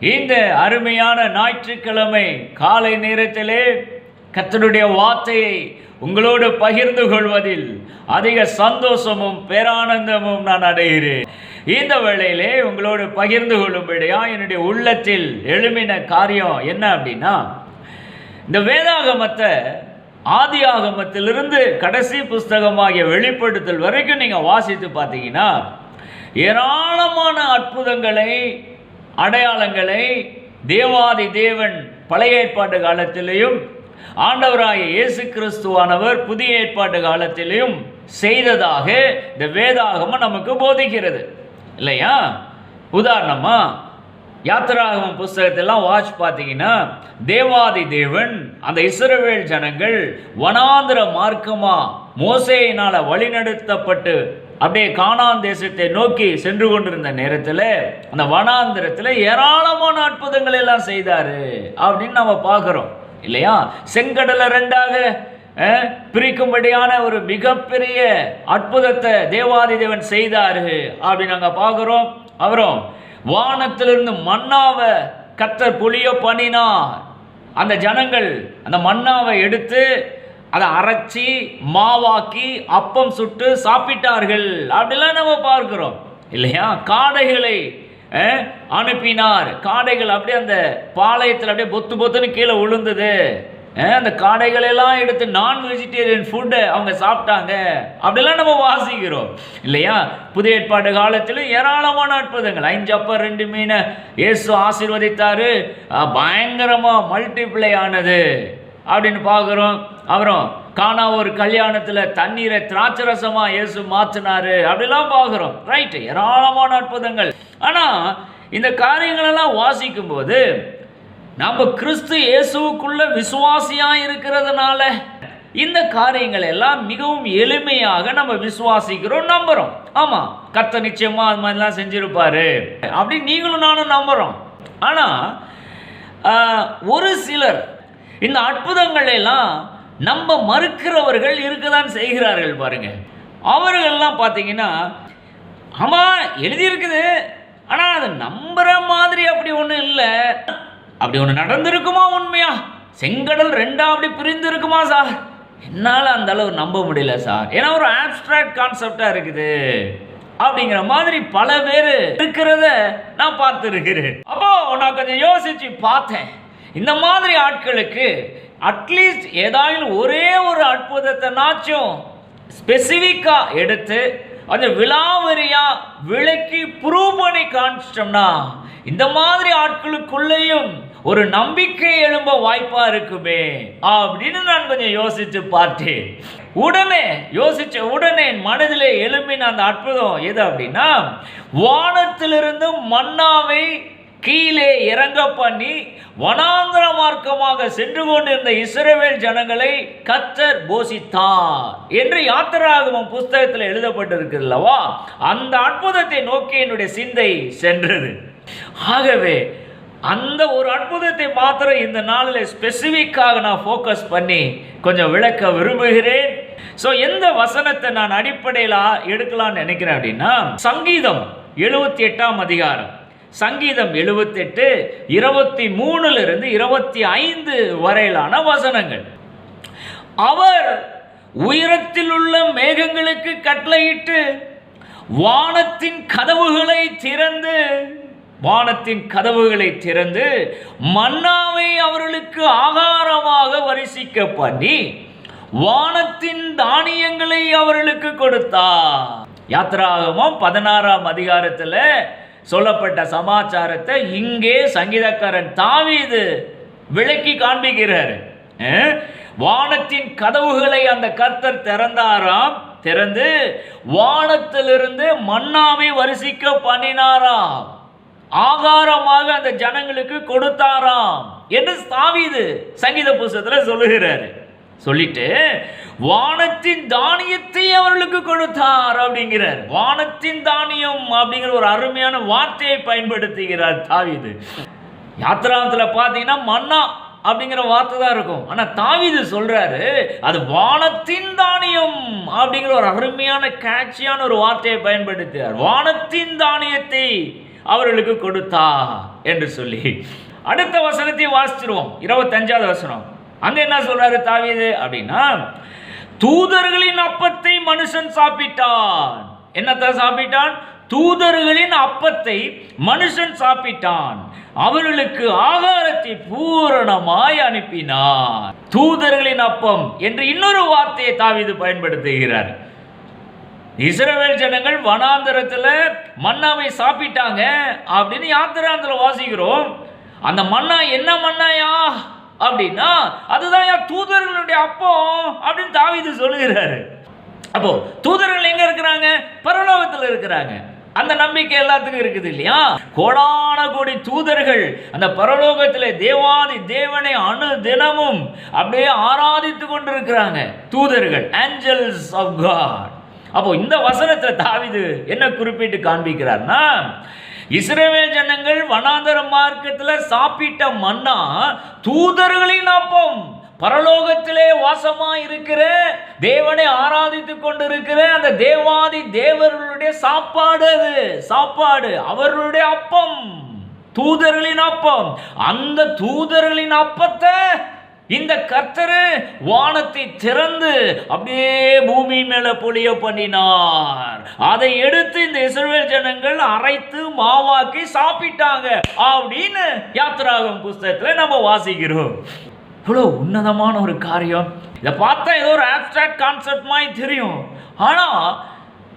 இந்த அருமையான ஞாயிற்றுக்கிழமை காலை நேரத்திலே கத்தனுடைய வார்த்தையை உங்களோடு பகிர்ந்து கொள்வதில் அதிக சந்தோஷமும் பேரானந்தமும் நான் அடைகிறேன். இந்த வேளையிலே உங்களோடு பகிர்ந்து கொள்ளும்படியா என்னுடைய உள்ளத்தில் எழுமின காரியம் என்ன அப்படின்னா இந்த வேதாகமத்தை ஆதி ஆகமத்திலிருந்து கடைசி புஸ்தகமாகிய வெளிப்படுத்தல் வரைக்கும் நீங்கள் வாசித்து பார்த்தீங்கன்னா ஏராளமான அற்புதங்களை அடையாளங்களை தேவாதி தேவன் பழைய ஏற்பாட்டு காலத்திலேயும் ஆண்டவராய இயேசு கிறிஸ்துவானவர் புதிய ஏற்பாட்டு காலத்திலையும் செய்ததாக இந்த வேதாகமம் நமக்கு போதிக்கிறது. இல்லையா? உதாரணமா யாத்திராகமம் புஸ்தகத்தெல்லாம் வாட்ச் பார்த்தீங்கன்னா தேவாதி தேவன் அந்த இஸ்ரவேல் ஜனங்கள் வனாந்திர மார்க்கமாக மோசையினால் வழிநடத்தப்பட்டு அப்படியே காணான் தேசத்தை நோக்கி சென்று கொண்டிருந்த நேரத்தில் அந்த வனாந்திரத்தில் ஏராளமான அற்புதங்கள் எல்லாம் செய்தாரு அப்படின்னு நம்ம பார்க்குறோம். இல்லையா? செங்கடலை ரெண்டாக பிரிக்கும்படியான ஒரு மிகப்பெரிய அற்புதத்தை தேவாதி தேவன் செய்தாரு அப்படின்னு நாங்கள் பார்க்குறோம். அவரும் வானத்திலிருந்து மன்னாவை கத்தர் புளிய பண்ணினார். அந்த ஜனங்கள் அந்த மன்னாவை எடுத்து அதை அரைச்சி மாவாக்கி அப்பம் சுட்டு சாப்பிட்டார்கள். அப்படிலாம் நம்ம பார்க்கிறோம். இல்லையா? காடைகளை அனுப்பினார். காடைகள் அப்படியே அந்த பாளையத்தில் அப்படியே பொத்து பொத்துன்னு கீழே விழுந்தது அந்த காடைகளெல்லாம் எடுத்து நான் வெஜிடேரியன் ஃபுட்டை அவங்க சாப்பிட்டாங்க. அப்படிலாம் நம்ம வாசிக்கிறோம். இல்லையா? புதிய ஏற்பாடு காலத்திலும் ஏராளமான அற்புதங்கள். அஞ்சு அப்பர் ரெண்டு மீனை. இயேசு ஆசீர்வதித்தாரு. பயங்கரமாக மல்டிப்ளை ஆனது. அப்படின்னு பார்க்குறோம். அப்புறம் காணா ஒரு கல்யாணத்தில் தண்ணீரை திராட்சரசமாக இயேசு மாற்றினாரு அப்படிலாம் பார்க்குறோம். ரைட்டு ஏராளமான அற்புதங்கள். ஆனால் இந்த காரியங்களெல்லாம் வாசிக்கும் போது நம்ம கிறிஸ்து இயேசுக்குள்ள விசுவாசியா இருக்கிறதுனால இந்த காரியங்கள் எல்லாம் மிகவும் எளிமையாக நம்ம விசுவாசிக்கிறோம் நம்புறோம். ஆமா கர்த்தர் நிச்சயமா அது மாதிரிலாம் செஞ்சிருப்பாரு. அப்படி நீங்களும் நானும் நம்புறோம். ஆனா ஒரு சிலர் இந்த அற்புதங்கள் எல்லாம் நம்ப மறுக்கிறவர்கள் இருக்கதான் செய்கிறார்கள் பாருங்க. அவர்கள்லாம் பார்த்தீங்கன்னா ஆமாம் எழுதியிருக்குது ஆனால் அது நம்புற மாதிரி அப்படி ஒன்றும் இல்லை. அப்படி ஒன்று நடந்திருக்குமா உண்மையா? செங்கடல் ரெண்டா அப்படி பிரிந்து இருக்குமா சார்? என்னால் அந்த அளவு நம்ப முடியல சார். ஏன்னா ஒரு ஆப்ஸ்ட்ராக்ட் கான்செப்டாக இருக்குது. அப்படிங்கிற மாதிரி பல பேர் இருக்கிறத நான் பார்த்துருக்கிறேன். அப்போ நான் கொஞ்சம் யோசிச்சு பார்த்தேன். இந்த மாதிரி ஆட்களுக்கு அட்லீஸ்ட் ஏதாவது ஒரே ஒரு அற்புதத்தைனாச்சும் ஸ்பெசிஃபிக்காக எடுத்து அந்த விலாவரியாக விளக்கி ப்ரூவ் பண்ணி காமிச்சிட்டோம்னா இந்த மாதிரி ஆட்களுக்குள்ளேயும் ஒரு நம்பிக்கை எழும்ப வாய்ப்பா இருக்குமே அப்படின்னு நான் கொஞ்சம் யோசிச்சு பார்த்தேன். உடனே யோசிச்ச உடனே என் மனதில் எழும்பின அந்த அற்புதம் எது அப்படின்னா வானத்திலிருந்து மன்னாவை கீழே இறங்க பண்ணி வனாந்திர மார்க்கமாக சென்று கொண்டிருந்த இஸ்ரேவேல் ஜனங்களை கத்தர் போஷித்தார் என்று யாத்திராகமம் புஸ்தகத்தில் எழுதப்பட்டிருக்கிறல்லவா? அந்த அற்புதத்தை நோக்கி என்னுடைய சிந்தை சென்றது. ஆகவே அந்த ஒரு அற்புதத்தை மாத்திரம் இந்த நாளில் ஸ்பெசிஃபிக்காக நான் ஃபோக்கஸ் பண்ணி கொஞ்சம் விளக்க விரும்புகிறேன். ஸோ எந்த வசனத்தை நான் அடிப்படையில் எடுக்கலாம்னு நினைக்கிறேன் அப்படின்னா சங்கீதம் எழுபத்தி எட்டாம் அதிகாரம். சங்கீதம் எழுபத்தெட்டு இருபத்தி மூணுலேருந்து இருபத்தி ஐந்து வரையிலான வசனங்கள். அவர் உயரத்தில் உள்ள மேகங்களுக்கு கட்டளையிட்டு வானத்தின் கதவுகளை திறந்து வானத்தின் கதவுகளை திறந்து மன்னாவை அவர்களுக்கு ஆகாரமாக வரிசிக்க பண்ணி வானத்தின் தானியங்களை அவர்களுக்கு கொடுத்தார். யாத்ராகமம் பதினாறாம் அதிகாரத்தில் சொல்லப்பட்ட சமாச்சாரத்தை இங்கே சங்கீதக்காரன் தாவீது விளக்கி காண்பிக்கிறார். வானத்தின் கதவுகளை அந்த கர்த்தர் திறந்தாராம் திறந்து வானத்திலிருந்து மன்னாவை வரிசிக்க பண்ணினாராம். ஆகாரமாக அந்த ஜனங்களுக்கு கொடுத்தாராம் என்று தாவீது சங்கீத புஸ்தகத்தில் சொல்லுகிறாரு. சொல்லிட்டு வானத்தின் தானியத்தை அவர்களுக்கு கொடுத்தார் அப்படிங்கிறார். வானத்தின் தானியம் அப்படிங்கிற ஒரு அருமையான வார்த்தையை பயன்படுத்துகிறார் தாவிது. யாத்திராமத்தில் பார்த்தீங்கன்னா மன்னா அப்படிங்கிற வார்த்தை தான் இருக்கும். ஆனால் தாவிது சொல்றாரு அது வானத்தின் தானியம் அப்படிங்கிற ஒரு அருமையான கேட்சியான ஒரு வார்த்தையை பயன்படுத்துகிறார். வானத்தின் தானியத்தை அவர்களுக்கு கொடுத்தா என்று சொல்லி. அடுத்த வசனத்தையும் வாசிச்சிருவோம். இருபத்தஞ்சாவது வசனம். அங்க என்ன சொல்றாரு தாவிது அப்படின்னா தூதர்களின் அப்பத்தை மனுஷன் சாப்பிட்டான். என்னத்தை சாப்பிட்டான்? தூதர்களின் அப்பத்தை மனுஷன் சாப்பிட்டான். அவர்களுக்கு ஆகாரத்தை பூரணமாய் அனுப்பினார். தூதர்களின் அப்பம் என்று இன்னொரு வார்த்தையை தாவிது பயன்படுத்துகிறார். இஸ்ரவேல் ஜனங்கள் வனாந்தரத்தில் மன்னாவை சாப்பிட்டாங்க அப்படின்னு யாத்திராந்தில் வாசிக்கிறோம். அந்த மன்னா என்ன மன்னாயா? அப்படின்னா அதுதான் என் தூதர்களுடைய அப்பம் அப்படின்னு தாவிது சொல்லுகிறாரு. அப்போ தூதர்கள் எங்க இருக்கிறாங்க? பரலோகத்தில் இருக்கிறாங்க. அந்த நம்பிக்கை எல்லாத்துக்கும் இருக்குது இல்லையா? கோடான கோடி தூதர்கள் அந்த பரலோகத்தில் தேவாதி தேவனை அணு தினமும் அப்படியே ஆராதித்து கொண்டிருக்கிறாங்க தூதர்கள் ஏஞ்சல்ஸ் ஆஃப் காட் அப்போ இந்த வசனத்தில் தாவிது என்ன குறிப்பிட்டு காண்பிக்கிறார்னா இஸ்ரவேல் ஜனங்கள் வனாந்தர மார்க்கத்தில் சாப்பிட்ட மன்னா தூதர்களின் அப்பம் பரலோகத்திலே வாசமா இருக்கிற தேவனை ஆராதித்து கொண்டிருக்கிற அந்த தேவாதி தேவர்களுடைய சாப்பாடு அது. சாப்பாடு அவர்களுடைய அப்பம். தூதர்களின் அப்பம் அந்த தூதர்களின் அப்பத்தை இந்த கர்த்தரு வானத்தை திறந்து அப்படியே பூமி மேல பொழிய பண்ணினார். அதை எடுத்து இந்த இஸ்ரேல் ஜனங்கள் அரைத்து மாவாக்கி சாப்பிட்டாங்க அப்படின்னு யாத்ராகம் புஸ்தகத்துல நம்ம வாசிக்கிறோம். இவ்வளோ உன்னதமான ஒரு காரியம். இதை பார்த்தா ஏதோ ஒரு ஆப்ஸ்ட்ராக்ட் கான்செப்ட் மாதிரி தெரியும். ஆனால்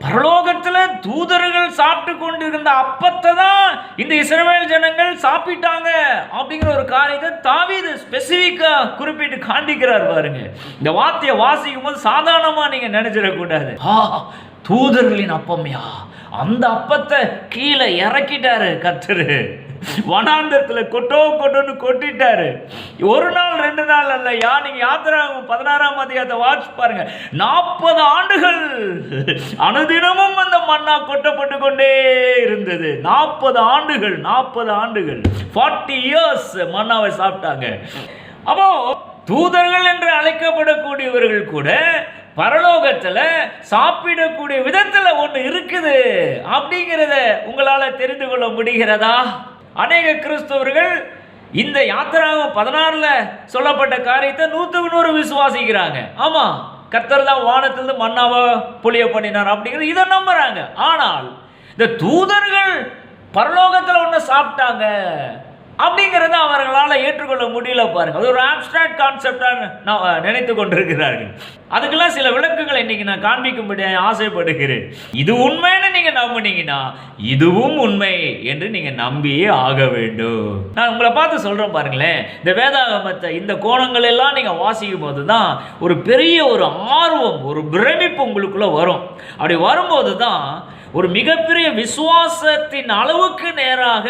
பரலோகத்தில் தூதர்கள் சாப்பிட்டு கொண்டிருந்த அப்பத்தை தான் இந்த இஸ்ரேல் ஜனங்கள் சாப்பிட்டாங்க அப்படிங்கிற ஒரு காரியத்தை தாவீது ஸ்பெசிஃபிக்காக குறிப்பிட்டு காண்பிக்கிறார் பாருங்க. இந்த வார்த்தையை வாசிக்கும் போது சாதாரணமாக நீங்கள் நினைச்சிடக்கூடாது. ஆ தூதர்களின் அப்பம்யா. அந்த அப்பத்தை கீழே இறக்கிட்டாரு கத்துரு வனாந்தரத்தில் கொட்டோ கொட்டோன்னு கொட்டிட்டாரு. ஒரு நாள் ரெண்டு நாள் அல்ல. யா நீங்க யாத்திரா பதினாறாம் அதிகாரத்தை வாட்ச் பாருங்க. நாற்பது ஆண்டுகள் அனுதினமும் அந்த மண்ணா கொட்டப்பட்டு கொண்டே இருந்தது. நாற்பது ஆண்டுகள் நாற்பது ஆண்டுகள். ஃபார்ட்டி இயர்ஸ் மண்ணாவை சாப்பிட்டாங்க. அப்போ தூதர்கள் என்று அழைக்கப்படக்கூடியவர்கள் கூட பரலோகத்தில் சாப்பிடக்கூடிய விதத்தில் ஒன்று இருக்குது. அப்படிங்கிறத உங்களால் தெரிந்து கொள்ள முடிகிறதா? அநேக கிறிஸ்தவர்கள் இந்த யாத்திராவும் பதினாறில் சொல்லப்பட்ட காரியத்தை நூற்றுக்கு நூறு விசுவாசிக்கிறாங்க. ஆமாம் கத்தர் தான் வானத்திலிருந்து மண்ணாவை புளிய பண்ணினார் அப்படிங்கிறது இதை நம்புறாங்க. ஆனால் இந்த தூதர்கள் பரலோகத்தில் ஒன்று சாப்பிட்டாங்க. அப்படிங்கிறத அவர்களால் ஏற்றுக்கொள்ள முடியல பாருங்க. அது ஒரு ஆப்ஸ்ட்ராக்ட் கான்செப்டாக நான் நினைத்து கொண்டிருக்கிறார்கள். அதுக்கெல்லாம் சில விளக்குகளை இன்னைக்கு நான் காண்பிக்கும்படி ஆசைப்படுகிறேன். இது உண்மைன்னு நீங்க நம்புனீங்கன்னா இதுவும் உண்மை என்று நீங்க நம்பியே ஆக வேண்டும். நான் உங்களை பார்த்து சொல்றேன் பாருங்களேன். இந்த வேதாகமத்தை இந்த கோணங்கள் எல்லாம் நீங்க வாசிக்கும் போது தான் ஒரு பெரிய ஒரு ஆர்வம் ஒரு பிரமிப்பு உங்களுக்குள்ள வரும். அப்படி வரும்போது தான் ஒரு மிகப்பெரிய விசுவாசத்தின் அளவுக்கு நேராக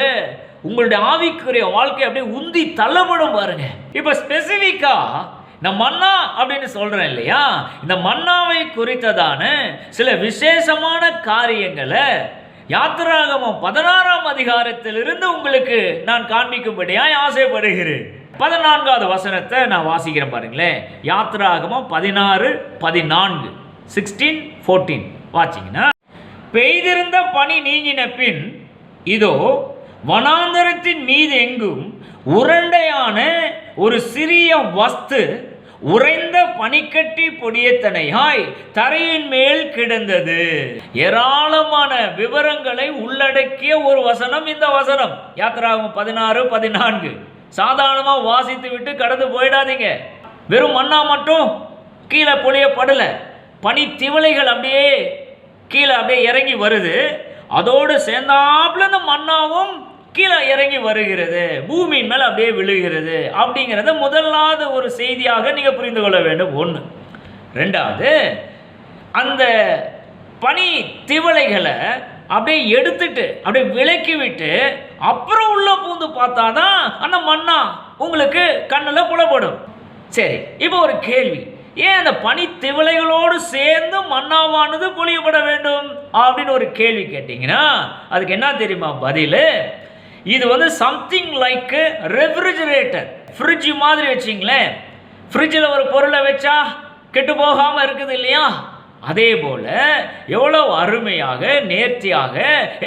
உங்களுடைய ஆவிக்குரிய வாழ்க்கை அப்படியே உந்தி தள்ளப்படும் பாருங்க. இப்போ ஸ்பெசிஃபிக்காக இந்த மன்னா அப்படின்னு சொல்றேன் இல்லையா? இந்த மன்னாவை குறித்ததான சில விசேஷமான காரியங்களை யாத்திராகமம் பதினாறாம் அதிகாரத்திலிருந்து உங்களுக்கு நான் காண்பிக்கும்படியாய் ஆசைப்படுகிறேன். பதினான்காவது வசனத்தை நான் வாசிக்கிறேன் பாருங்களேன். யாத்திராகமம் பதினாறு பதினான்கு சிக்ஸ்டீன் ஃபோர்டீன் வாச்சிங்கன்னா பெய்திருந்த பணி நீங்கின பின் இதோ வனாந்தரத்தின் மீது எங்கும் உருண்டையான ஒரு சிறிய வஸ்து உறைந்த பனிக்கட்டி பொடியத்தனையாய் தரையின் மேல் கிடந்தது. ஏராளமான விவரங்களை உள்ளடக்கிய ஒரு வசனம் இந்த வசனம். யாத்திராகும் பதினாறு பதினான்கு. சாதாரணமாக வாசித்து விட்டு கடந்து போயிடாதீங்க. வெறும் மண்ணா மட்டும் கீழே பொழியப்படலை. பனி திவளைகள் அப்படியே கீழே அப்படியே இறங்கி வருது. அதோடு சேர்ந்தாப்புல இந்த மண்ணாவும் கீழே இறங்கி வருகிறது. பூமியின் மேலே அப்படியே விழுகிறது. அப்படிங்கிறத முதலாவது ஒரு செய்தியாக நீங்கள் புரிந்து கொள்ள வேண்டும். ஒன்று ரெண்டாவது அந்த பனி திவளைகளை அப்படியே எடுத்துட்டு அப்படியே விலக்கி விட்டு அப்புறம் உள்ள பூந்து பார்த்தா தான் அந்த மண்ணா உங்களுக்கு கண்ணில் புலப்படும். சரி இப்போ ஒரு கேள்வி. ஏன் அந்த பனி திவளைகளோடு சேர்ந்து மண்ணாவானது பொழியப்பட வேண்டும்? அப்படின்னு ஒரு கேள்வி கேட்டிங்கன்னா அதுக்கு என்ன தெரியுமா பதில்? இது வந்து சம்திங் லைக் ரெஃப்ரிஜிரேட்டர் ஃப்ரிட்ஜ் மாதிரி வச்சிங்களேன். ஃப்ரிட்ஜில் ஒரு பொருளை வச்சா கெட்டு போகாமல் இருக்குது இல்லையா? அதே போல எவ்வளவு அருமையாக நேர்த்தியாக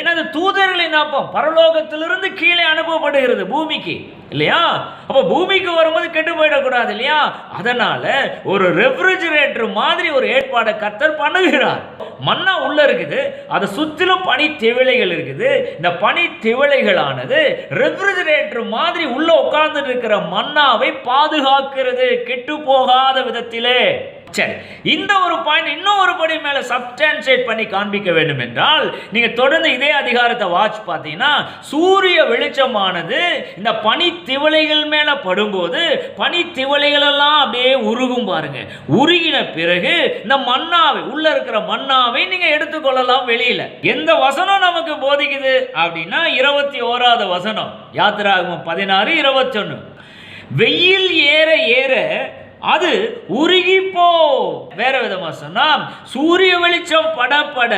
என்னது தூதர்களின் அப்பம் பரலோகத்திலிருந்து கீழே அனுப்பப்படுகிறது பூமிக்கு இல்லையா? அப்போ பூமிக்கு வரும்போது கெட்டு போயிடக்கூடாது இல்லையா? அதனால ஒரு ரெஃப்ரிஜிரேட்டர் மாதிரி ஒரு ஏற்பாடை கத்தர் பண்ணுகிறார். மண்ணா உள்ள இருக்குது அதை சுற்றிலும் பனி திவிலைகள் இருக்குது. இந்த பனி திவிலைகளானது ரெஃப்ரிஜிரேட்டர் மாதிரி உள்ள உட்கார்ந்து இருக்கிற மண்ணாவை பாதுகாக்கிறது கெட்டு போகாத விதத்திலே. சரி இந்த ஒரு பாயிண்ட் இன்னும் ஒரு படி மேலே சப்ஸ்டான்சியேட் பண்ணி காண்பிக்க வேண்டும் என்றால் நீங்கள் தொடர்ந்து இதே அதிகாரத்தை வாட்ச் பார்த்தீங்கன்னா சூரிய வெளிச்சமானது இந்த பனி திவளைகள் மேலே படும்போது பனி திவளைகளெல்லாம் அப்படியே உருகும் பாருங்க. உருகின பிறகு இந்த மண்ணாவை உள்ள இருக்கிற மண்ணாவை நீங்கள் எடுத்துக்கொள்ளலாம் வெளியில். எந்த வசனம் நமக்கு போதிக்குது அப்படின்னா இருபத்தி ஓராவது வசனம். யாத்திராகும் பதினாறு இருபத்தொன்னு. வெயில் ஏற ஏற அது உருகி போ வேற விதமா சொன்னா சூரிய வெளிச்சம் பட பட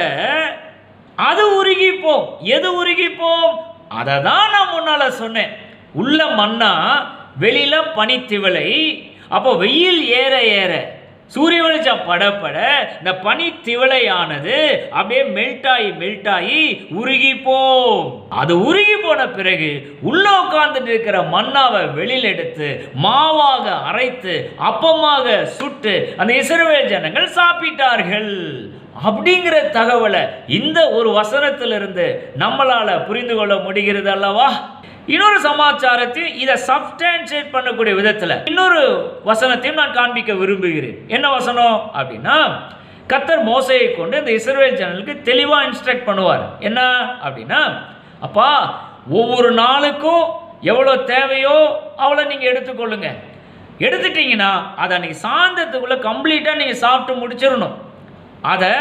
அது உருகி போம் எது உருகி போம் அதை தான் நான் முன்னால சொன்னேன். உள்ள மண்ணா வெளியில பனித்திவளை அப்போ வெயில் ஏற ஏற. சூரிய வெளிச்சம் படப்பட இந்த பனி திவளையானது அப்படியே மெல்ட் ஆகி மெல்ட் ஆகி உருகி போம். அது உருகி போன பிறகு உள்ள உட்கார்ந்துட்டு இருக்கிற மண்ணாவை வெளியில் எடுத்து மாவாக அரைத்து அப்பமாக சுட்டு அந்த இஸ்ரவேல் ஜனங்கள் சாப்பிட்டார்கள். அப்படிங்கிற தகவலை இந்த ஒரு வசனத்திலிருந்து நம்மளால் புரிந்து கொள்ள முடிகிறது அல்லவா? இன்னொரு சமாச்சாரத்தையும் இதை சப்ஸ்டான்சியேட் பண்ணக்கூடிய விதத்தில் இன்னொரு வசனத்தையும் நான் காண்பிக்க விரும்புகிறேன். என்ன வசனம் அப்படின்னா கத்தர் மோசையை கொண்டு இந்த இஸ்ரேல் சேனலுக்கு தெளிவாக இன்ஸ்ட்ரக்ட் பண்ணுவார். என்ன அப்படின்னா அப்பா ஒவ்வொரு நாளுக்கும் எவ்வளோ தேவையோ அவ்வளோ நீங்கள் எடுத்துக்கொள்ளுங்க. எடுத்துட்டீங்கன்னா அதை அன்றைக்கி சாயந்தரத்துக்குள்ளே கம்ப்ளீட்டாக நீங்கள் சாப்பிட்டு முடிச்சிடணும். அதை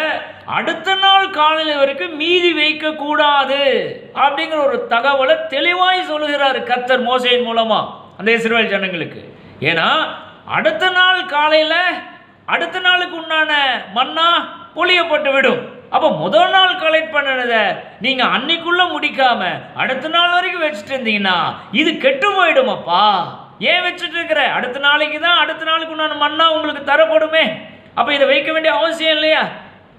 அடுத்த நாள் காலையில் வரைக்கும் மீதி வைக்கக்கூடாது அப்படிங்கிற ஒரு தகவலை தெளிவாய் சொல்லுகிறார் கர்த்தர் மோசையின் மூலமாக அந்த இஸ்ரேல் ஜனங்களுக்கு. ஏன்னா அடுத்த நாள் காலையில் அடுத்த நாளுக்கு உண்டான மண்ணா பொழியப்பட்டு விடும். அப்போ முதல் நாள் கலெக்ட் பண்ணினதை நீங்கள் அன்னைக்குள்ளே முடிக்காம அடுத்த நாள் வரைக்கும் வச்சுட்டு இருந்தீங்கன்னா இது கெட்டு போயிடுமாப்பா. ஏன் வச்சுட்டு இருக்கிற? அடுத்த நாளைக்கு தான் அடுத்த நாளுக்கு உண்டான மண்ணா உங்களுக்கு தரப்படுமே. அப்போ இதை வைக்க வேண்டிய அவசியம் இல்லையா?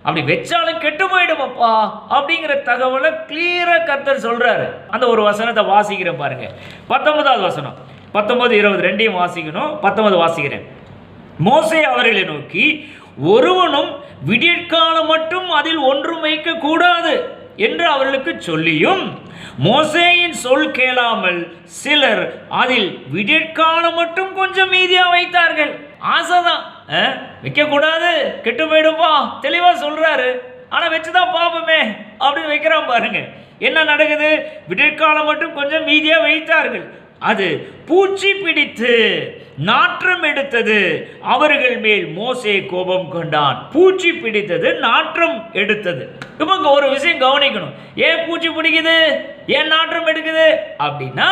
அப்படி வச்சாலும் கெட்டு போயிடுமப்பா அப்படிங்கிற தகவலை கிளியராக கர்த்தர் சொல்றாரு. அந்த ஒரு வசனத்தை வாசிக்கிறேன் பாருங்க. பத்தொன்பதாவது வசனம். பத்தொன்பது இருபது ரெண்டையும் வாசிக்கணும். பத்தொன்பது வாசிக்கிறேன். மோசை அவர்களை நோக்கி ஒருவனும் விடியற்காலம் மட்டும் அதில் ஒன்றும் வைக்க கூடாது என்று அவர்களுக்கு சொல்லியும் மோசேயின் சொல் கேளாமல் சிலர் அதில் விடியற்காலம் மட்டும் கொஞ்சம் மீதியா வைத்தார்கள். ஆசைதான். அஹ், வைக்கக்கூடாது. கெட்டு போயிடும்பா. சொல்கிறாரு சொல்றாரு. வச்சு வச்சுதான் பார்ப்போமே அப்படின்னு வைக்கிறான் பாருங்க. என்ன நடக்குது? விடற்காலம் மட்டும் கொஞ்சம் மீதியாக வைத்தார்கள். அது பூச்சி பிடித்து நாற்றம் எடுத்தது. அவர்கள் மேல் மோசே கோபம் கொண்டான். பூச்சி பிடித்தது நாற்றம் எடுத்தது. இப்போ ஒரு விஷயம் கவனிக்கணும். ஏன் பூச்சி பிடிக்குது? ஏன் நாற்றம் எடுக்குது? அப்படின்னா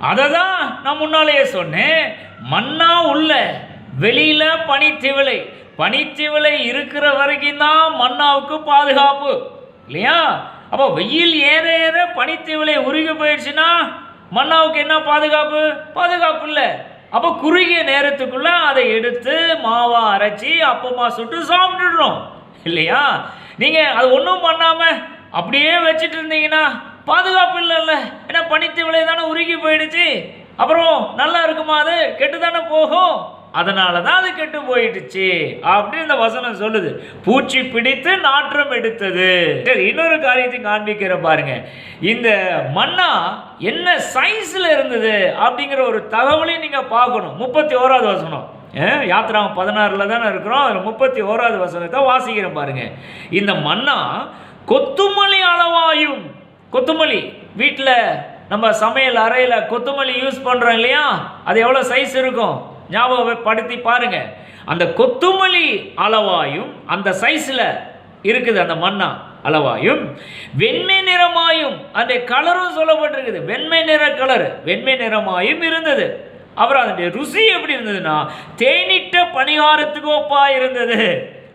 அதை தான் நான் முன்னாலேயே சொன்னேன். மண்ணா உள்ள வெளியில பனித்திவளை பனித்திவளை இருக்கிற வரைக்கும் தான் மண்ணாவுக்கு பாதுகாப்பு இல்லையா? அப்போ வெயில் ஏற ஏற பனித்திவளை உருகி போயிடுச்சுன்னா மன்னாவுக்கு என்ன பாதுகாப்பு? பாதுகாப்பு இல்லை. அப்போ குறுகிய நேரத்துக்குள்ள அதை எடுத்து மாவா அரைச்சி அப்பமா சுட்டு சாப்பிட்டுடுறோம் இல்லையா? நீங்க அது ஒன்றும் பண்ணாம அப்படியே வச்சுட்டு இருந்தீங்கன்னா பாதுகாப்பு இல்லைல்ல. ஏன்னா பனித்திவளை தானே உருகி போயிடுச்சு. அப்புறம் நல்லா இருக்குமா அது? கெட்டு தானே போகும். அதனால தான் அது கெட்டு போயிடுச்சு அப்படின்னு இந்த வசனம் சொல்லுது. பூச்சி பிடித்து நாற்றம் எடுத்தது. சரி இன்னொரு காரியத்தையும் காண்பிக்கிற பாருங்க. இந்த மண்ணா என்ன சைஸ்ல இருந்தது அப்படிங்கிற ஒரு தகவலையும் நீங்க பார்க்கணும். முப்பத்தி ஓராவது வசனம். அஹ், பதினாறில் பதினாறுல தானே இருக்கிறோம். அதில் முப்பத்தி ஓராவது வசனத்தை வாசிக்கிறேன் பாருங்க. இந்த மண்ணா கொத்துமல்லி அளவாயும் கொத்துமல்லி வீட்டில் நம்ம சமையல் அறையில் கொத்துமல்லி யூஸ் பண்ணுறோம் இல்லையா? அது எவ்வளோ சைஸ் இருக்கும்? ஞாபகப்படுத்தி பாருங்க. அந்த கொத்துமல்லி அளவாயும் அந்த சைஸில் இருக்குது அந்த மண்ணா அளவாயும் வெண்மை நிறமாயும் அந்த கலரும் சொல்லப்பட்டிருக்குது. வெண்மை நிற கலர் வெண்மை நிறமாயும் இருந்தது. அப்புறம் அதனுடைய ருசி எப்படி இருந்ததுன்னா தேனிட்ட பணியாரத்துக்கு ஒப்பா இருந்தது.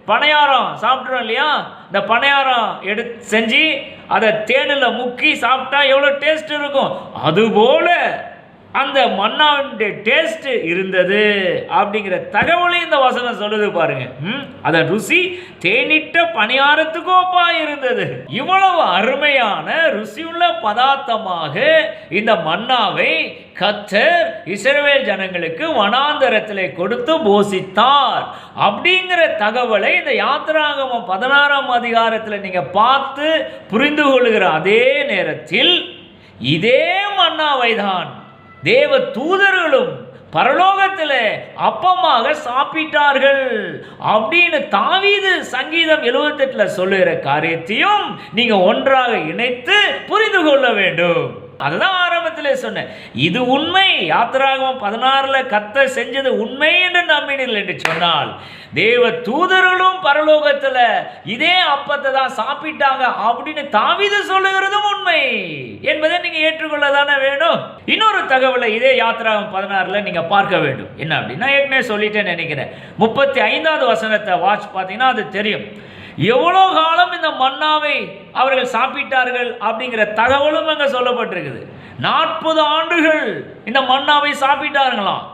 பணையாரம் சாப்பிட்றோம் இல்லையா? இந்த பணையாரம் எடுத்து செஞ்சு அதை தேனில் முக்கி சாப்பிட்டா எவ்வளோ டேஸ்ட் இருக்கும்? அதுபோல அந்த மன்னாவுடைய டேஸ்ட் இருந்தது அப்படிங்கிற தகவலையும் இந்த வசனம் சொல்லுது பாருங்க. ம், அதன் ருசி தேனிட்ட பணியாரத்துக்கோப்பா இருந்தது. இவ்வளவு அருமையான ருசியுள்ள பதார்த்தமாக இந்த மன்னாவை கத்தர் இஸ்ரவேல் ஜனங்களுக்கு வனாந்தரத்தில் கொடுத்து போசித்தார். அப்படிங்கிற தகவலை இந்த யாத்திராகமம் பதினாறாம் அதிகாரத்தில் நீங்கள் பார்த்து புரிந்து கொள்கிற அதே நேரத்தில் இதே மன்னாவை தான் தேவ தூதர்களும் பரலோகத்தில் அப்பமாக சாப்பிட்டார்கள். அப்படின்னு தாவீது சங்கீதம் 78 சொல்லுகிற காரியத்தையும் நீங்கள் ஒன்றாக இணைத்து புரிந்து கொள்ள வேண்டும். அதுதான் ஆரம்பத்தில் சொன்னேன் இது உண்மை. யாத்திராகவும் பதினாறில் கத்த செஞ்சது உண்மை என்று நம்பினீர்கள் என்று சொன்னால் தேவ தூதர்களும் பரலோகத்தில் இதே அப்பத்தை தான் சாப்பிட்டாங்க அப்படின்னு தாவீது சொல்லுகிறதும் உண்மை. என்பதை நீங்கள் ஏற்றுக்கொள்ள தானே வேணும். இன்னொரு தகவலை இதே யாத்திராகம் பதினாறில் நீங்கள் பார்க்க வேண்டும். என்ன அப்படின்னா ஏற்கனவே சொல்லிட்டேன் நினைக்கிறேன். முப்பத்தி ஐந்தாவது வசனத்தை வாட்ச் பார்த்தீங்கன்னா அது தெரியும். எவ்வளோ காலம் இந்த மன்னாவை அவர்கள் சாப்பிட்டார்கள் அப்படிங்கிற தகவலும் அங்கே சொல்லப்பட்டிருக்குது. நாற்பது ஆண்டுகள் இந்த மன்னாவை சாப்பிட்டார்களாம்.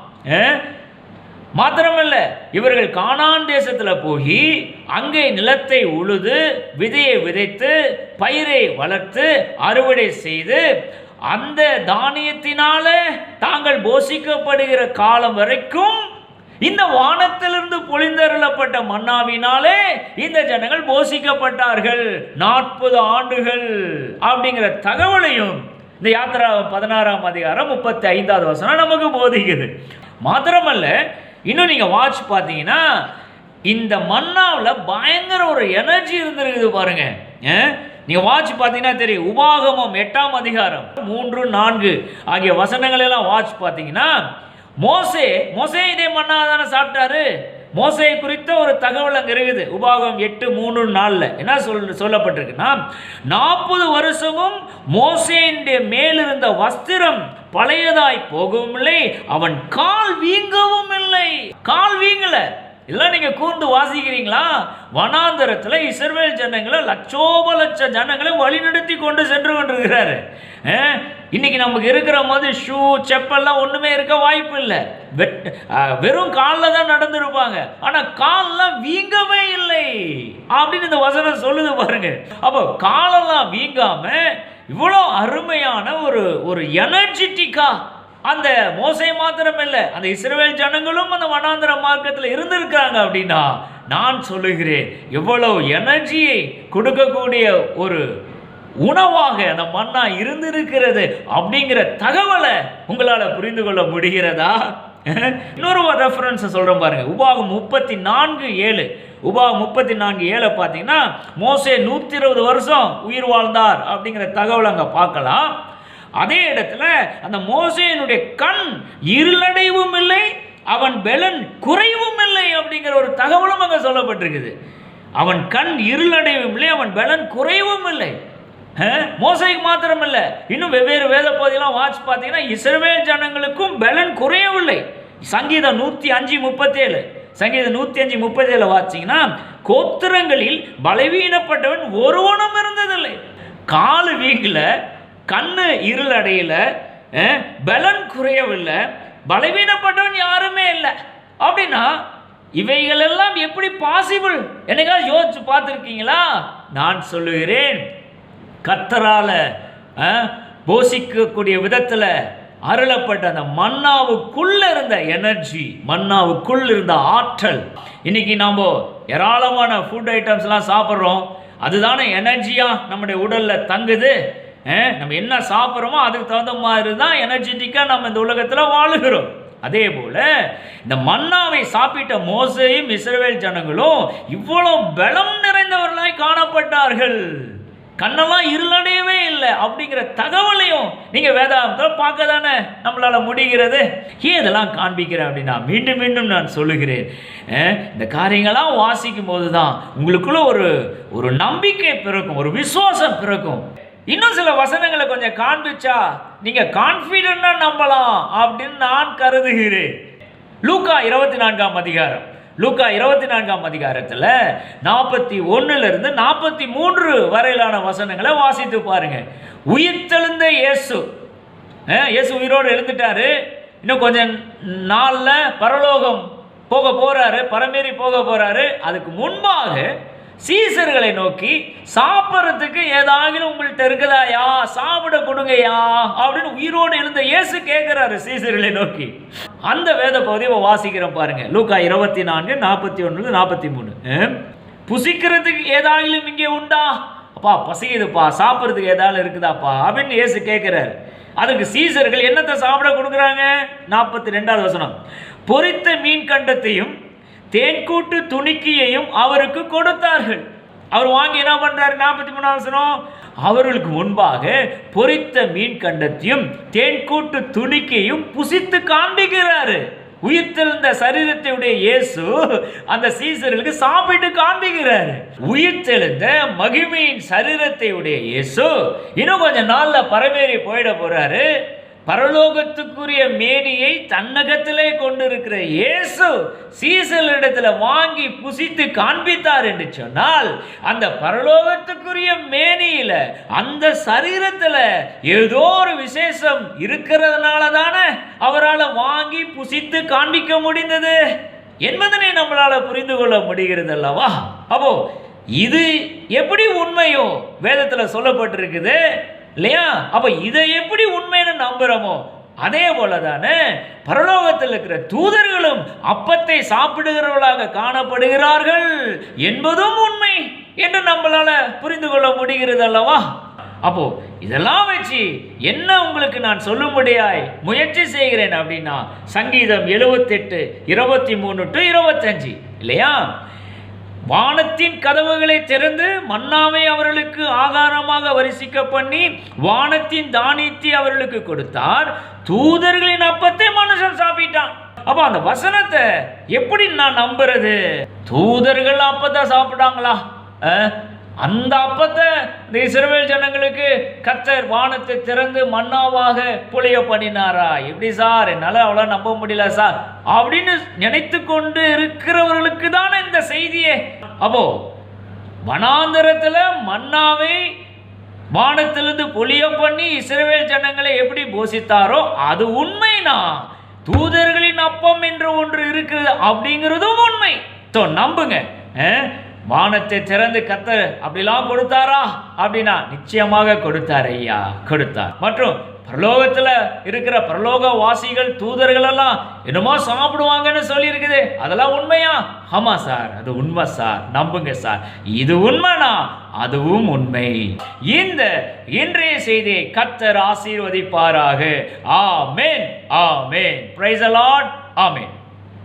மாத்திரமல்ல இவர்கள் காணான் தேசத்தில் போய் அங்கே நிலத்தை உழுது விதையை விதைத்து பயிரை வளர்த்து அறுவடை செய்து அந்த தானியத்தினால தாங்கள் போஷிக்கப்படுகிற காலம் வரைக்கும் இந்த வானத்திலிருந்து பொழிந்தருளப்பட்ட மன்னாவினாலே இந்த ஜனங்கள் போஷிக்கப்பட்டார்கள். நாற்பது ஆண்டுகள் அப்படிங்கிற தகவலையும் இந்த யாத்திரா பதினாறாம் அதிகாரம் முப்பத்தி ஐந்தாவது வசனம் நமக்கு போதிக்குது. மாத்திரமல்ல இன்னும் நீங்கள் வாட்ச் பார்த்தீங்கன்னா இந்த மன்னாவில் பயங்கர ஒரு எனர்ஜி இருந்திருக்குது பாருங்க. அஹ், நீங்க வாட்ச் பார்த்தீங்கன்னா தெரியும். உபாகமம் எட்டாம் அதிகாரம் மூன்று நான்கு ஆகிய வசனங்கள் எல்லாம் வாட்ச் பார்த்தீங்கன்னா மோசே மோசே இதே மன்னா தானே சாப்பிட்டாரு? மோசையை குறித்த ஒரு தகவல் அங்கே இருக்குது. உபாகம் எட்டு மூணு நாலில். என்ன சொல் சொல்லப்பட்டிருக்குன்னா நாற்பது வருஷமும் மோசையினுடைய மேலிருந்த வஸ்திரம் பழையதாய் போகவும் இல்லை அவன் கால் வீங்கவும் இல்லை. கால் வீங்கல. எல்லாம் நீங்கள் கூர்ந்து வாசிக்கிறீங்களா? வனாந்தரத்தில் இஸ்ரவேல் ஜனங்களை லட்சோப லட்ச ஜனங்களை வழிநடத்தி கொண்டு சென்று கொண்டிருக்கிறாரு. இன்னைக்கு நமக்கு இருக்கிற மாதிரி ஷூ செப்பல்லாம் ஒன்றுமே இருக்க வாய்ப்பு இல்லை. வெட் வெறும் காலில் தான் நடந்திருப்பாங்க. ஆனால் காலெல்லாம் வீங்கவே இல்லை. அப்படின்னு இந்த வசனம் சொல்லுது பாருங்க. அப்போ காலெல்லாம் வீங்காம இவ்வளோ அருமையான ஒரு ஒரு எனர்ஜெட்டிக்கா அந்த மோசை மாத்திரம் இல்லை அந்த இஸ்ரவேல் ஜனங்களும் அந்த வனாந்திர மார்க்கத்தில் இருந்திருக்காங்க அப்படின்னா நான் சொல்லுகிறேன் எவ்வளவு எனர்ஜியை கொடுக்கக்கூடிய ஒரு உணவாக அந்த மண்ணா இருந்திருக்கிறது அப்படிங்கிற தகவலை உங்களால் புரிந்து கொள்ள முடிகிறதா? இன்னொரு ரெஃபரன்ஸ் சொல்கிறேன் பாருங்க. உபாகம் முப்பத்தி நான்கு ஏழு. உபாகம் முப்பத்தி நான்கு ஏழை பார்த்தீங்கன்னா மோசே நூற்றி இருபது வருஷம் உயிர் வாழ்ந்தார் அப்படிங்கிற தகவலை அங்கே பார்க்கலாம். அதே இடத்துல அந்த மோசையனுடைய கண் இருளடைவும் இல்லை அவன் பெலன் குறைவும் இல்லை அப்படிங்கிற ஒரு தகவலும் அங்கே சொல்லப்பட்டிருக்குது. அவன் கண் இருளடைவும் இல்லை அவன் பெலன் குறைவும் இல்லை. மோசைக்கு மாத்திரம் இல்லை இன்னும் வெவ்வேறு வேத பகுதியெல்லாம் வாட்ச் பார்த்தீங்கன்னா இஸ்ரவேல் ஜனங்களுக்கும் பெலன் குறையவில்லை. சங்கீதம் நூற்றி அஞ்சு முப்பத்தேழு. சங்கீதம் நூற்றி அஞ்சு முப்பத்தேழு வாட்சிங்கன்னா கோத்திரங்களில் பலவீனப்பட்டவன் ஒருவனும் இருந்ததில்லை. காலு வீக்கில் கண்ணு இருள் பலன் குறையவில்லை பலவீனப்பட்டவன் யாருமே இல்லை. அப்படின்னா இவைகள் எல்லாம் எப்படி பாசிபிள் என்னைக்காவது யோசிச்சு பார்த்துருக்கீங்களா? நான் சொல்லுகிறேன் கத்தரால போஷிக்கக்கூடிய விதத்தில் அருளப்பட்ட அந்த மன்னாவுக்குள்ள இருந்த எனர்ஜி மன்னாவுக்குள்ள இருந்த ஆற்றல். இன்னைக்கு நாம் ஏராளமான ஃபுட் ஐட்டம்ஸ்லாம் சாப்பிட்றோம். அதுதானே எனர்ஜியாக நம்முடைய உடலில் தங்குது. நம்ம என்ன சாப்பிட்றோமோ அதுக்கு தகுந்த மாதிரி தான் எனர்ஜெட்டிக்காக நம்ம இந்த உலகத்தில் வாழுகிறோம். அதே போல இந்த மன்னாவை சாப்பிட்ட மோசையும் இஸ்ரேல் ஜனங்களும் இவ்வளவு பலம் நிறைந்தவர்களாய் காணப்பட்டார்கள். கண்ணெல்லாம் இருளடையவே இல்லை அப்படிங்கிற தகவலையும் நீங்க வேதாந்தம் பார்க்க தானே நம்மளால முடிகிறது? ஏன் இதெல்லாம் காண்பிக்கிறேன் அப்படின்னா மீண்டும் மீண்டும் நான் சொல்லுகிறேன். இந்த காரியங்களாம் வாசிக்கும் போது தான் உங்களுக்குள்ள ஒரு ஒரு நம்பிக்கை பிறக்கும் ஒரு விசுவாசம் பிறக்கும். இன்னும் சில வசனங்களை கொஞ்சம் காண்பிச்சா நீங்க கான்ஃபிடென்ட்டா நம்பலாம் அப்படின்னு நான் கருதுகிறேன். லூக்கா இருபத்தி நான்காம் அதிகாரம். லூக்கா இருபத்தி நான்காம் அதிகாரத்தில் நாற்பத்தி இருந்து நாற்பத்தி மூன்று வரையிலான வசனங்களை வாசித்து பாருங்க. உயிர்த்தெழுந்த இயேசு. இயேசு உயிரோடு எழுந்துட்டாரு. இன்னும் கொஞ்சம் நாளில் பரலோகம் போக போறாரு பரமேறி போக போறாரு. அதுக்கு முன்பாக சீசர்களை நோக்கி சாப்பிட்றதுக்கு ஏதாவது உங்கள்கிட்ட இருக்குதாயா சாப்பிட கொடுங்கயா அப்படின்னு உயிரோடு எழுந்த இயேசு கேட்குறாரு சீசர்களை நோக்கி. அந்த வேத பகுதியை வாசிக்கிறோம் பாருங்க. லூக்கா இருபத்தி நான்கு நாற்பத்தி ஒன்று நாற்பத்தி மூணு புசிக்கிறதுக்கு ஏதாயிலும் இங்கே உண்டா? அப்பா பசிக்குதுப்பா. சாப்பிட்றதுக்கு ஏதாவது இருக்குதாப்பா? அப்படின்னு இயேசு கேட்குறாரு. அதுக்கு சீசர்கள் என்னத்தை சாப்பிட கொடுக்குறாங்க? நாற்பத்தி ரெண்டாவது வசனம். பொறித்த மீன் கண்டத்தையும் தேன்கூட்டு துணிக்கையையும் அவருக்கு கொடுத்தார்கள். அவர் வாங்கி என்ன பண்றாரு? நாற்பத்தி மூணாவது வசனம் அவர்களுக்கு முன்பாக பொரித்த மீன் கண்டத்தையும் தேன்கூட்டு துணிக்கையும் புசித்து காண்பிக்கிறாரு. உயிர்த்தெழுந்த சரீரத்தையுடைய இயேசு அந்த சீசர்களுக்கு சாப்பிட்டு காண்பிக்கிறாரு. உயிர்த்தெழுந்த மகிமையின் சரீரத்தையுடைய இயேசு இன்னும் கொஞ்சம் நாள்ல பரமேறி போயிட போறாரு. பரலோகத்துக்குரிய மேனியை தன்னகத்திலே கொண்டிருக்கிற இயேசு சீசலிடத்துல வாங்கி புசித்து காண்பித்தார் என்று சொன்னால் அந்த பரலோகத்துக்குரிய மேனியில அந்த சரீரத்துல ஏதோ ஒரு விசேஷம் இருக்கிறதுனால தானே அவரால் வாங்கி புசித்து காண்பிக்க முடிந்தது? என்பதனை நம்மளால புரிந்து கொள்ள முடிகிறது அல்லவா அப்போ இது எப்படி உண்மையோ வேதத்தில் சொல்லப்பட்டிருக்குது. இல்லையா? அப்ப இதை எப்படி உண்மைன்னு நம்புறோமோ அதே போல தானே பரலோகத்தில் இருக்கிற தூதர்களும் அப்பத்தை சாப்பிடுகிறவர்களாக காணப்படுகிறார்கள் என்பதும் உண்மை என்று நம்மளால புரிந்து கொள்ள முடிகிறது அல்லவா? அப்போ இதெல்லாம் வச்சு என்ன உங்களுக்கு நான் சொல்லும்படியாய் முயற்சி செய்கிறேன் அப்படின்னா சங்கீதம் எழுபத்தெட்டு இருபத்தி மூணு டு இருபத்தஞ்சு இல்லையா? வானத்தின் கதவுகளை திறந்து மன்னாவை அவர்களுக்கு ஆகாரமாக வரிசிக்க பண்ணி வானத்தின் தானியத்தை அவர்களுக்கு கொடுத்தார். தூதர்களின் அப்பத்தை மனுஷன் சாப்பிட்டான். அப்ப அந்த வசனத்தை எப்படி நான் நம்புறது? தூதர்கள் அப்பத்தை சாப்பிட்டாங்களா? அந்த அப்பத்தை இந்த இஸ்ரவேல் ஜனங்களுக்கு கத்தர் வானத்தை திறந்து மன்னாவாக புளிய பண்ணினாரா? எப்படி சார்? என்னால் அவ்வளோ நம்ப முடியல சார். அப்படின்னு நினைத்து கொண்டு இருக்கிறவர்களுக்கு தானே செய்தியே. அப்போ வனாந்தரத்தில் மன்னாவை வானத்திலிருந்து பொழிய பண்ணி இஸ்ரவேல் ஜனங்களை எப்படி போஷித்தாரோ அது உண்மைனா தூதர்களின் அப்பம் என்று ஒன்று இருக்கிறது அப்படிங்கிறதும் உண்மை. ஸோ நம்புங்க. வானத்தை திறந்து கத்த அப்படிலாம் கொடுத்தாரா? அப்படின்னா நிச்சயமாக கொடுத்தார் ஐயா கொடுத்தார். மற்றும் பரலோகத்தில் இருக்கிற பரலோக வாசிகள் தூதர்கள் எல்லாம் என்னமோ சாப்பிடுவாங்கன்னு சொல்லியிருக்குது. அதெல்லாம் உண்மையா? ஆமாம் சார் அது உண்மை சார். நம்புங்க சார். இது உண்மைனா அதுவும் உண்மை. இந்த இன்றைய செய்தியை கத்தர் ஆசீர்வதிப்பாராக. ஆமேன் ஆமேன். பிரைஸ் அலாட் ஆமேன்.